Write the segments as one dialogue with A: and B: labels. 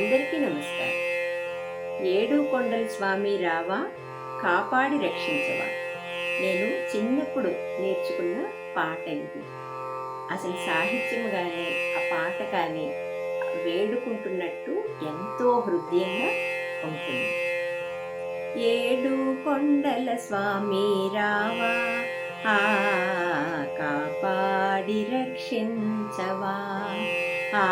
A: అందరికీ నమస్కారం. ఏడు కొండల స్వామి రావా కాపాడి రక్షించవా. నేను చిన్నప్పుడు నేర్చుకున్న పాట ఇది. అసలు సాహిత్యం కానీ ఆ పాట కానీ వేడుకుంటున్నట్టు ఎంతో హృదయంగా ఉంటుంది. ఏడు కొండల స్వామి రావా ఆ కాపాడి రక్షించవా ఆ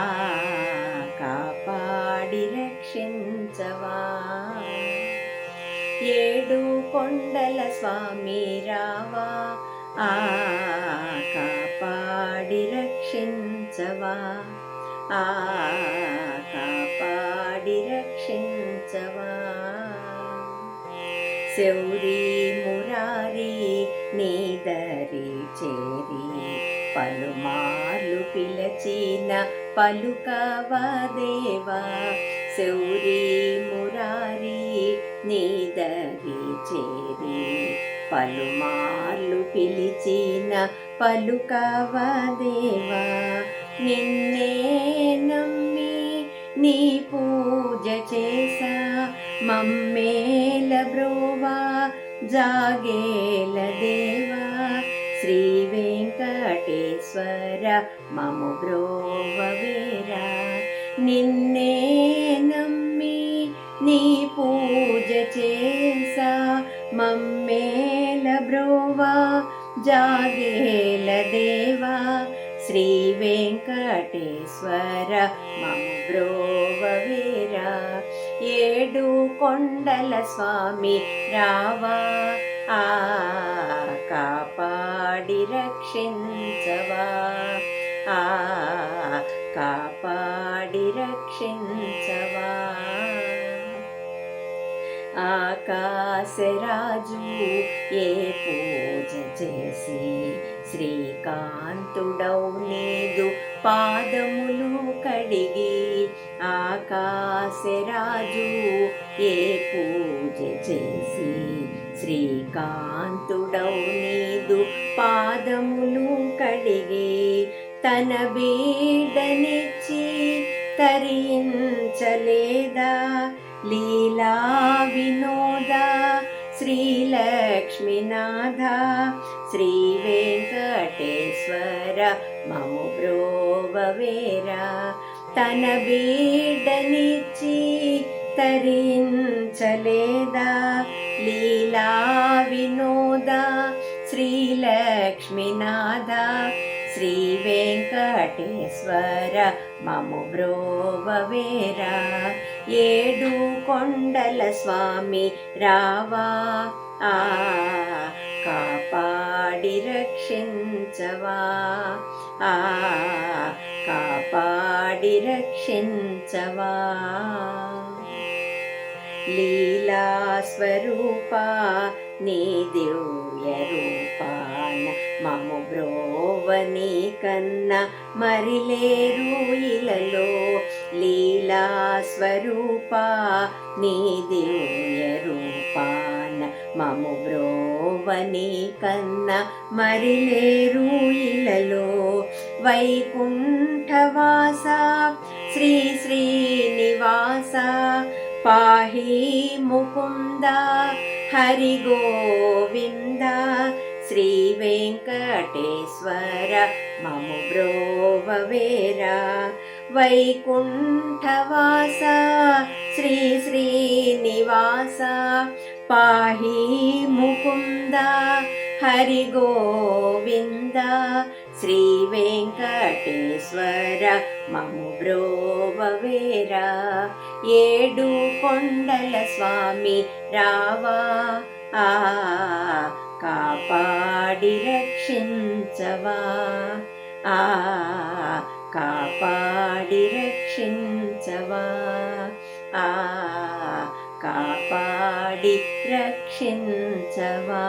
A: రక్షించవా? ఏడు కొండల స్వామి రావా? ఆ కాపాడి రక్షించవా? ఆ కాపాడి రక్షించవా? శౌరి మురారి నీదరి చేరి పలుమార్లు పిలచిన పలుకవదేవా శౌరి మురారి నీదరి చేరి పలుమార్లు పిలిచిన పలుకవదేవా నిన్నే నమ్మి నీ పూజ చేసా మమ్మేల బ్రోవా జాగేల దేవా శ్రీ వెంకటేశ్వర మము బ్రోవ వేరా నిన్నే నమ్మి నీ పూజ చేసా మమ్మేల బ్రోవా జాగేల దేవా శ్రీ వెంకటేశ్వర మము బ్రోవవేరా ఏడు కొండల స్వామి రావా ఆ కాపాడి రక్షించవా ఆ కాపాడి ఆకాశరాజు ఏ పూజ చేసి శ్రీకాంతుడౌ నీదు పాదములు కడిగి ఆకాశరాజు ఏ పూజ చేసి శ్రీకాంతుడౌ నీదు పాదములు కడిగి తన బీడనిచ్చి తరించలేదా? లీలా వినోద శ్రీలక్ష్మీనాథ శ్రీ వెంకటేశ్వర మము బ్రోవవేరా తన శ్రీలక్ష్మీనాథ శ్రీ వెంకటేశ్వర మము బ్రోవవేరా ఏడు కొండల స్వామి రావా. ఆ కాపాడి రక్షించవా. ఆ కాపాడి రక్షించవా. లీలా స్వరూప నీ దివ్య రూపాన మము బ్రోవని కన్న మరిలేరు ఇలలో లీలా స్వరూప నీ దివ్య రూపాన మము బ్రోవని కన్న మరిలేరు ఇలలో వైకుంఠవాస శ్రీ శ్రీనివాస పాహి ముకుంద హరి గోవింద శ్రీ వెంకటేశ్వర మము బ్రోవవేరా వైకుంఠవాస శ్రీ శ్రీనివాస పాహి ముకుంద హరి గోవింద శ్రీ వెంకటేశ్వర మము బ్రోవవేరా ఏడు కొండల స్వామి రావా ఆ కాపాడి రక్షించవా ఆ కాపాడి రక్షించవా ఆ కాపాడి రక్షించవా